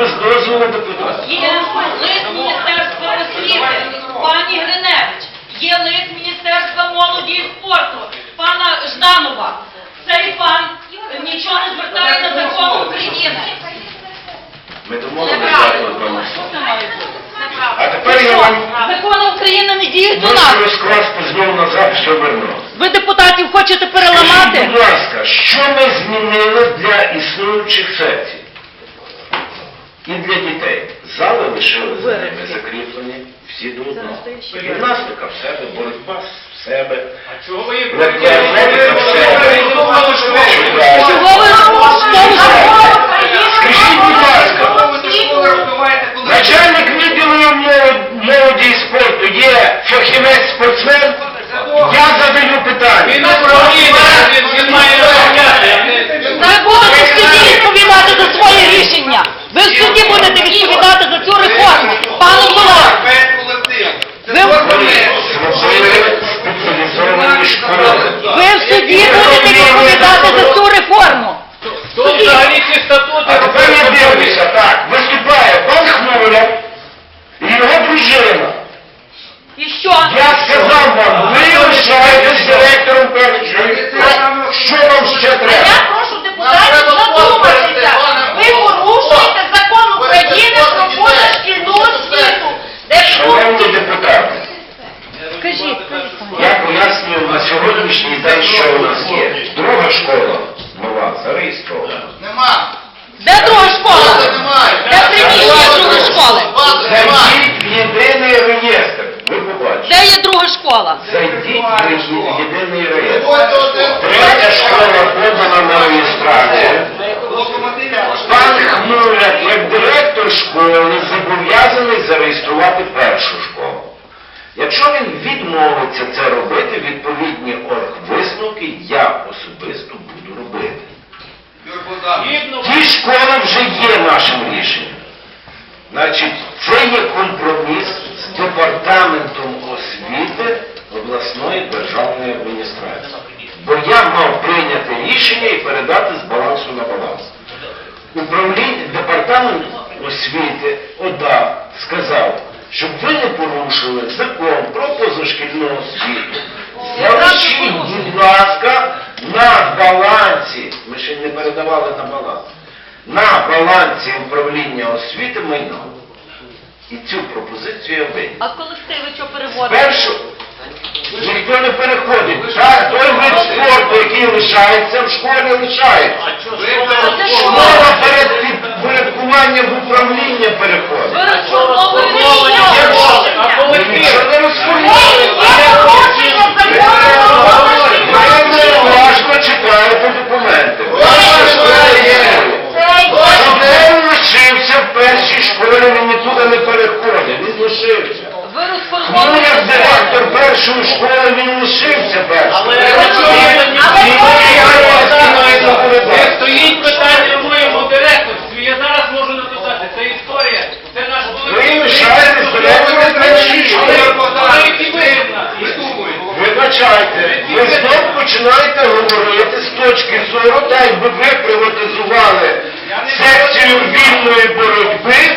без дозволу депутата. Є лист Міністерства освіти, пані Гриневич. Є лист Міністерства молоді і спорту, пана Жданова. Цей пан нічого не звертає на закон України. Ми домовилися? А тепер я вам Закони України не діють можу нас. розкласти знову назад, що вернув. Ви депутатів хочете Скажіть, переламати? будь ласка, що ми змінили для існуючих секцій? І для дітей. Зали лишили за ними закріплені всі до одного. Гімнастика в себе, боротьба в себе. А Чого ви їх Легка атлетика в себе. Чудово. Чого ви Скажіть, будь ласка, начальник відділу молод- молоді і спорту є фахівець спортсмен? Я задаю питання. Він управління, він, він має розмовляти. Ви будете в суді відповідати за своє рішення. Ви будете відповідати за цю реформу. Пане школи. ви в суді будете відповідати за цю реформу. Хто взагалі ці статути А тепер я дивлюся, так, виступає пан Хмуля і його дружина. І що? Я сказав вам, ви лишаєтесь директором першого. Що вам ще А треба? я прошу депутатів задуматися. Ви порушуєте закон України про позашкільну освіту. Де в Шановні пункті... депутати, Скажіть, я пояснюю на сьогоднішній день, що у нас є. Друга школа нова, зареєстрована. Нема. де друга школа? Де приміщення другої школи? Зайдіть в єдиний реєстр, ви побачите. Де є друга школа? Зайдіть в єдиний реєстр. Третя школа подана на реєстрацію. Пан Хмуляк, як директор школи, зобов'язаний зареєструвати першу школу. Якщо він відмовиться це робити, державної адміністрації. Бо я мав прийняти рішення і передати з балансу на баланс. Управління департамент освіти ОДА сказав, щоб ви не порушили закон про позашкільну освіту. Залишіть, будь ласка, на балансі. Ми ще не передавали на баланс. На балансі управління освіти майно. І цю пропозицію я вийняв. А колективи що переводять? Ніхто не переходить. Так, той вид спорту, який лишається в школі, лишається. Школа перед підпорядкуванням в управління переходить. Ви розформовуєте нічого не Є розформуємо. порушення закону про позашкільну Ви освіту. уважно читаєте документи. Цей Школяр лишився в першій школі, він нікуди не переходить, він лишився. Ви Ну, розформовуєте як закон. директор першої школи, він лишився першим. Але Він ви не має Не наполягати. стоїть питання в моєму директорстві. Я зараз можу написати. Це історія. Це наш Ви лишаєтесь директором першої школи. Великий вибір в нас. Ви думаєте. Вибачайте, ви знов починаєте говорити з точки зору, так якби ви приватизували секцію вільної боротьби